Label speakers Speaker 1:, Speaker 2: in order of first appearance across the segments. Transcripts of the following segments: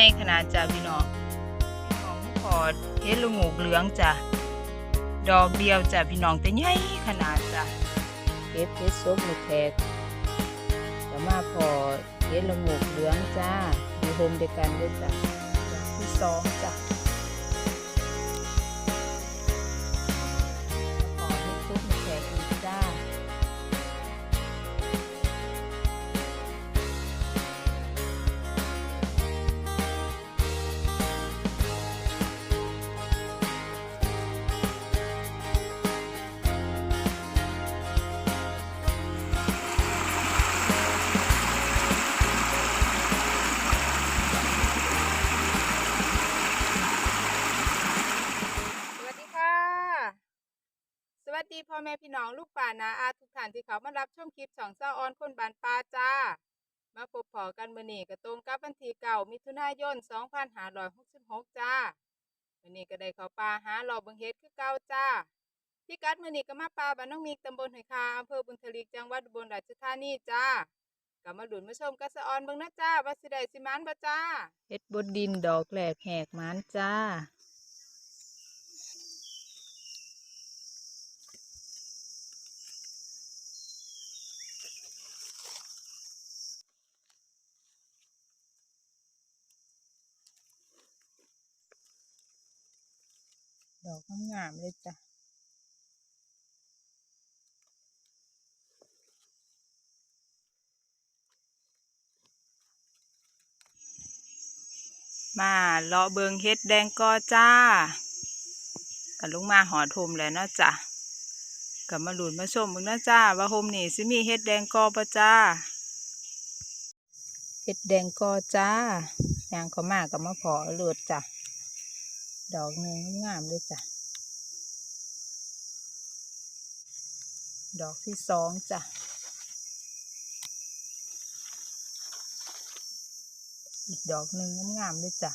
Speaker 1: ญ่ขนาดจ้ะพี่น้องพี่น้องพอเฮ็ดละโงูกเหลืองจ้ะดอกเดียวจ้ะพี่น้องแต่ใหญ่ขนาดจ้ะเก็บเฮ็ดซบลูกแขกแต่มาพอเฮ็ดละโงูกเหลืองจ้าอยู่โฮมเดียวกันด้วยจ้ะดอกที่สองจ้ะ พ่อแม่พี่น้องลูกป่านาอาทุกท่านที่เขามารับชมคลิปสองเจ้าออนคนบานปลาจ้า มาพบพอกันมือนี้ก็ตรงกับวันที่เก่ามิถุนายน2566จ้ามื้อนี้ก็ได้เข้าป่าหาหลอบเบิงเฮ็ดคือเก่าจ้าที่กัดมือนี้ก็มาป่าบ้านน้องมีตำบลหอยคาอำเภอบุญทลิกจังหวัดอุบลราชธานีจ้าก็มาดุนมาชมกัสออนเบิ่งนะจ้าว่าสิได้สิมานบ่จ้าเฮ็ดบดดินดอกแหลกแหกมานจ้า ดอกงามเลยจ้ะมาเลาะเบิงเฮ็ดแดงกอจ้ากันลุงมาหอทมแล้วเนาะจ้ะกับมาหลุนมาชมเบิงเนาะจ้าว่าโฮมนี่สิมีเฮ็ดแดงกอปะจ้าเฮ็ดแดงกอจ้ายางเขามากับมาพอเลือดจ้ะ ดอกหนึ่งงามเลยจ้ะ ดอกที่สองจ้ะ อีกดอกหนึ่งงามเลยจ้ะ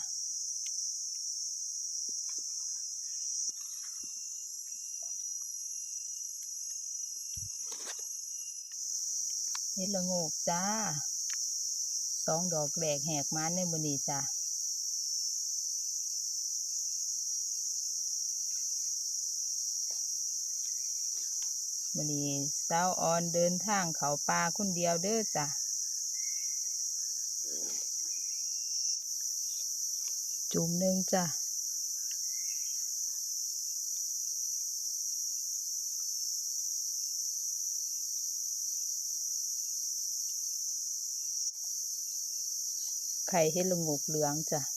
Speaker 1: เฮ็ดละโงกจ้า สองดอกแหลกแหกมันในมือนี้จ้ะ วันนี้สาวออนเดินทางเขาป่าคนเดียวเด้อจ้ะจุ่มหนึ่งจ้ะไข่เห็ดละงกเหลืองจ้ะ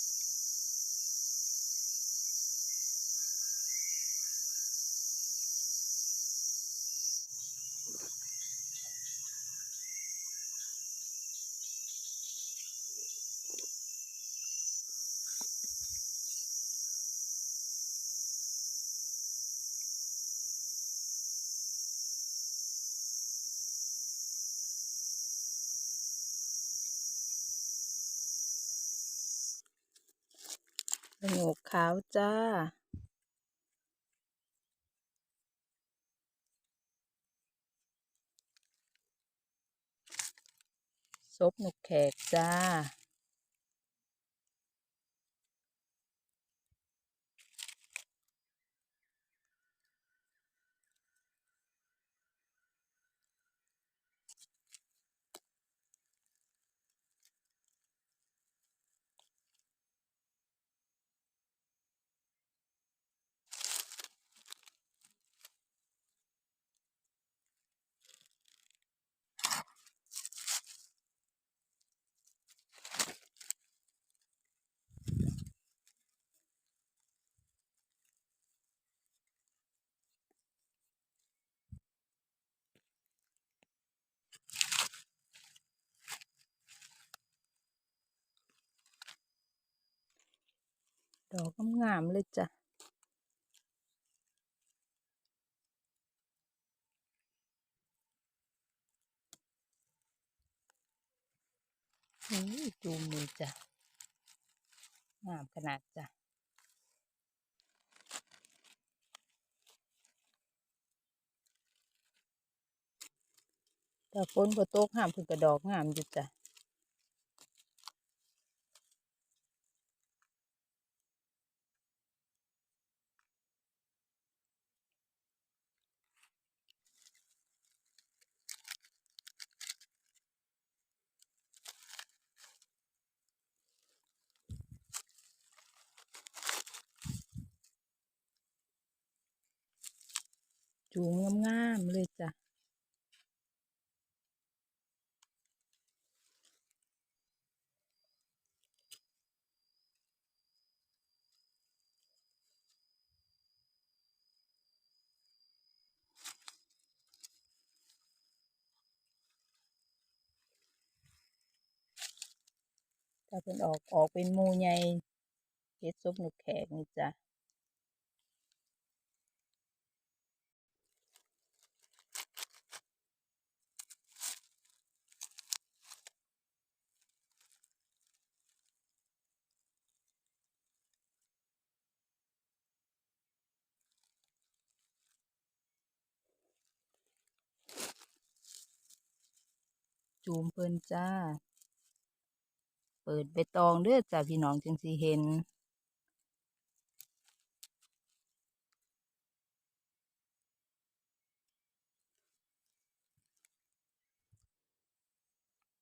Speaker 1: ขาวจ้า ซบหนุกแขกจ้า ดอกงามๆเลยจ้ะนี่จูมเลยจ้ะงามขนาดจ้ะแต่ฝนพอตกห้ามเพิ่นกระดอกงามอยู่จ้ะ จูงงามๆเลยจ้ะถ้าเป็นออกออกเป็นมูใหญ่เฮ็ดซุบนกแขกนี่จ้ะ จูมเพิ่นจ้า เปิดใบตองเด้อจ้าพี่น้องจังสิเห็น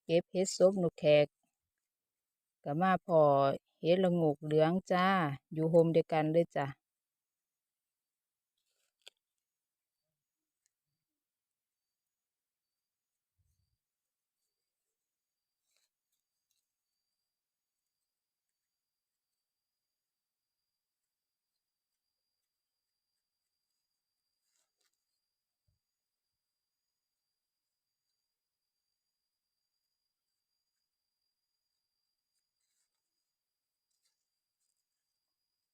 Speaker 1: เก็บเฮ็ดซบนกแขกก็มาพอเฮ็ดละงกเหลืองจ้า อยู่โฮมเดียวกันเลยจ้ะ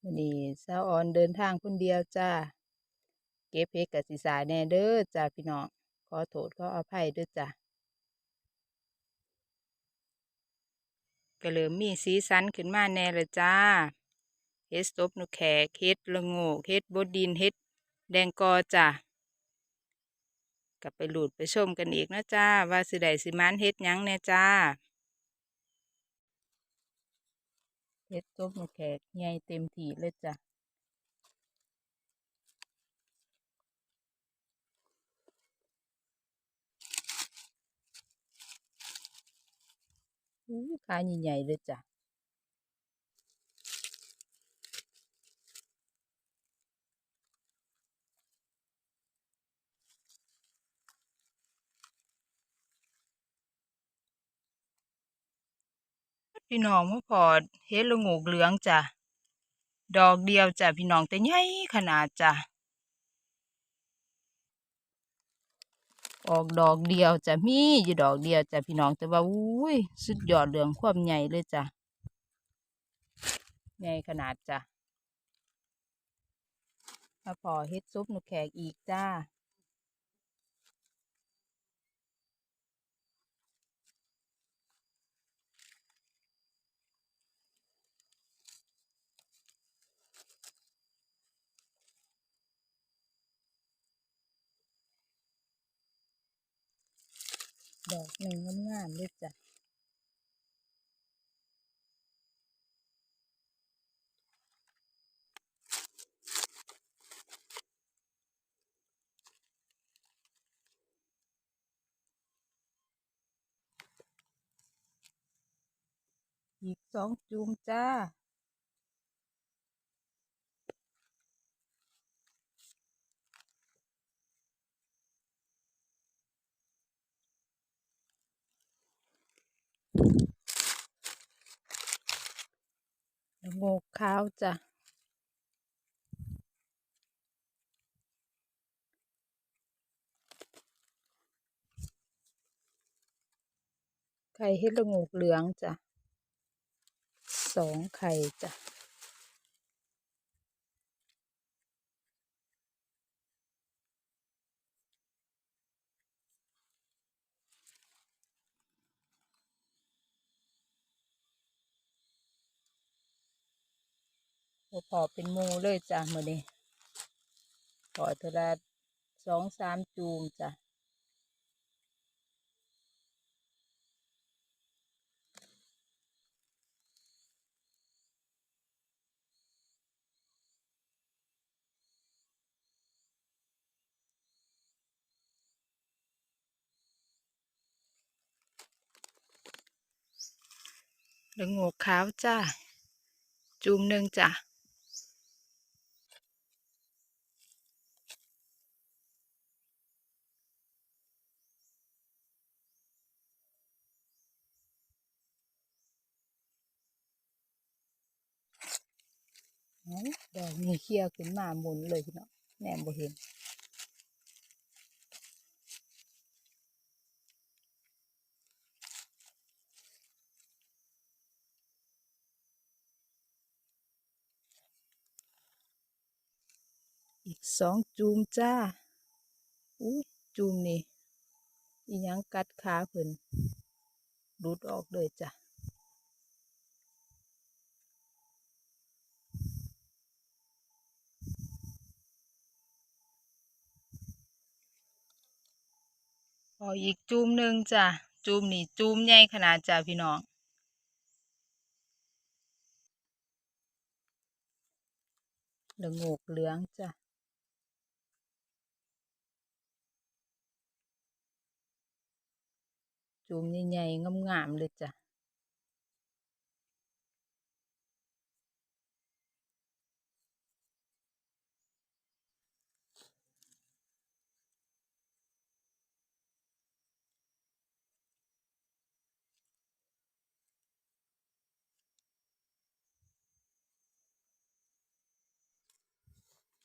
Speaker 1: วันนี้สาวออนเดินทางคนเดียวจ้า เก็บเฮ็ดกับสิสายแน่เด้อจ้าพี่น้อง ขอโทษขออภัยเด้อจ้าก็เริ่มมีสีสันขึ้นมาแน่เลยจ้า เฮ็ดซบนกแขกเฮ็ดละโงกเฮ็ดบดดินเฮ็ดแดงกอจ้ากลับไปหลุดไปชมกันอีกนะจ้า ว่าสิได้สิมันเฮ็ดยังแน่จ้า เฮ็ดซบนกแขกใหญ่เต็มที่เลยจ้ะขาใหญ่ๆเลยจ้ะ พี่น้องมาพอเฮ็ดละโงกเหลืองจ้ะดอกเดียวจ้ะพี่น้องแต่ใหญ่ขนาดจ้ะออกดอกเดียวจ้ะมีอยู่ดอกเดียวจ้ะพี่น้องแต่ว่าอุ้ยสุดยอดเรื่องความใหญ่เลยจ้ะใหญ่ขนาดจ้ะมาพอเฮ็ดซุปนกแขกอีกจ้า ดอกหนึ่งงามๆเลยจ้ะอีกสองจูมจ้า โงกขาวจ้ะไข่เฮ็ดละโงกเหลืองจ้ะสองไข่จ้ะ อเป็นมูเลยจ้ะมือนี้พอเทอละสองสามจูมจ้ะละโงกขาวจ้า จูมหนึ่งจ้ะ ดอกนี้เคลียขึ้นมาหมุนเลยพี่น้องแหนมบ่เห็นอีกสองจูมจ้าอุ้ยจูมนี่ อีหยังกัดขาเพิ่นหลุดออกเลยจ้ะ ออีกจูมหนึ่งจ้ะจูมนี่จูมใหญ่ขนาดจ้ะพี่น้องเหลืองโงกเหลืองจ้ะจูมใหญ่ๆงามๆเลยจ้ะ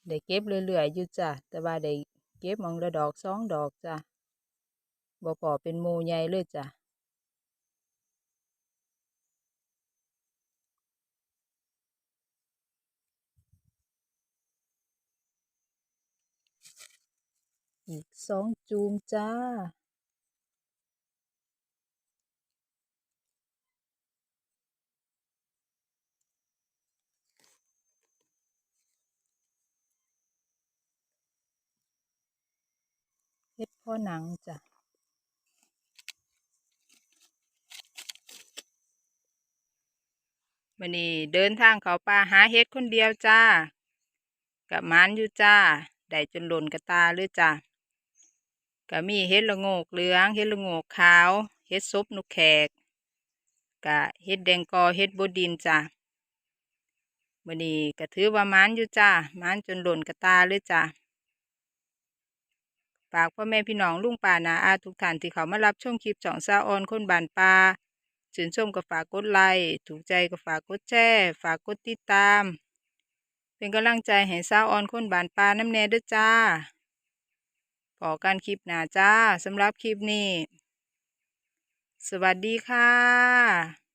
Speaker 1: ได้เก็บเรื่อยๆอยู่จ้ะแต่ว่าได้เก็บมองละดอกสองดอกจ้ะบ่พอเป็นโมู่ใหญ่เลยจ้ะอีกสองจูมจ้า พ่อหนังจ้ะวันนี้เดินทางเขาป่าหาเฮ็ดคนเดียวจ้า กับมานอยู่จ้า ได้จนหล่นกระตาเลยจ้าก็มีเฮ็ดละโงกเหลือง เฮ็ดละโงกขาว เฮ็ดซุบนกแขกกะเฮ็ดแดงกอเฮ็ดบดินจ้าวันนี้ก็ถือว่ามานอยู่จ้ามานจนหล่นกระตาเลยจ้าากพ่อแม่พี่น้องลุงป่านาอาทุกท่านที่เขามารับชมคลิปช่องซาออนคนบานปลาชื่นชมก็ฝากกดไลค์ถูกใจก็ฝากกดแชร์ฝากกดติดตาม เป็นกำลังใจให้สาออนคนบานปลาน้ำแน่ด้วยจ้าพอกันคลิปหนาจ้าสำหรับคลิปนี้ สวัสดีค่ะ